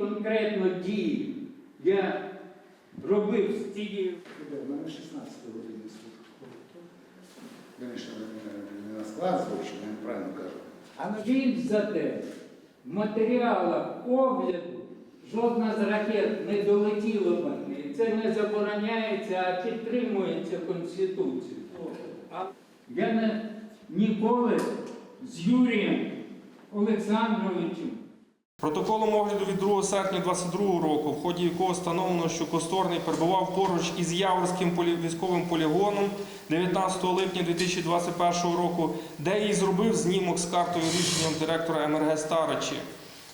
конкретно дії я робив з цією У мене 16 години не на склад злочин, я правильно кажу. А він за те, в матеріалах огляду жодна з ракет не долетіла в Англію. Це не забороняється, а підтримується Конституцією. Я не, ніколи з Юрієм Олександровичем Протоколом огляду від 2 серпня 2022 року, в ході якого встановлено, що Косторний перебував поруч із Яворським військовим полігоном 19 липня 2021 року, де і зробив знімок з картою рішенням директора МРГ Старичі,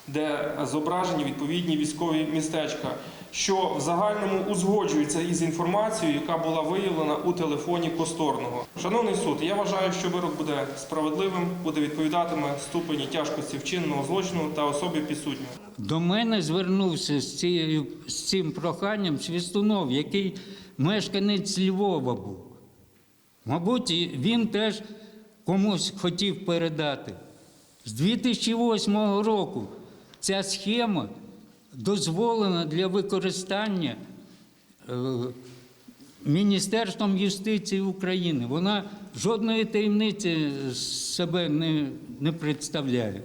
де зображені відповідні військові містечка, що в загальному узгоджується із інформацією, яка була виявлена у телефоні Косторного. Шановний суд, я вважаю, що вирок буде справедливим, буде відповідатиме ступені тяжкості вчиненого злочину та особі підсуднього. До мене звернувся з, цією, з цим проханням Свістунов, який мешканець Львова був. Мабуть, він теж комусь хотів передати. З 2008 року ця схема дозволена для використання е, Міністерством юстиції України. Вона жодної таємниці себе не, не представляє.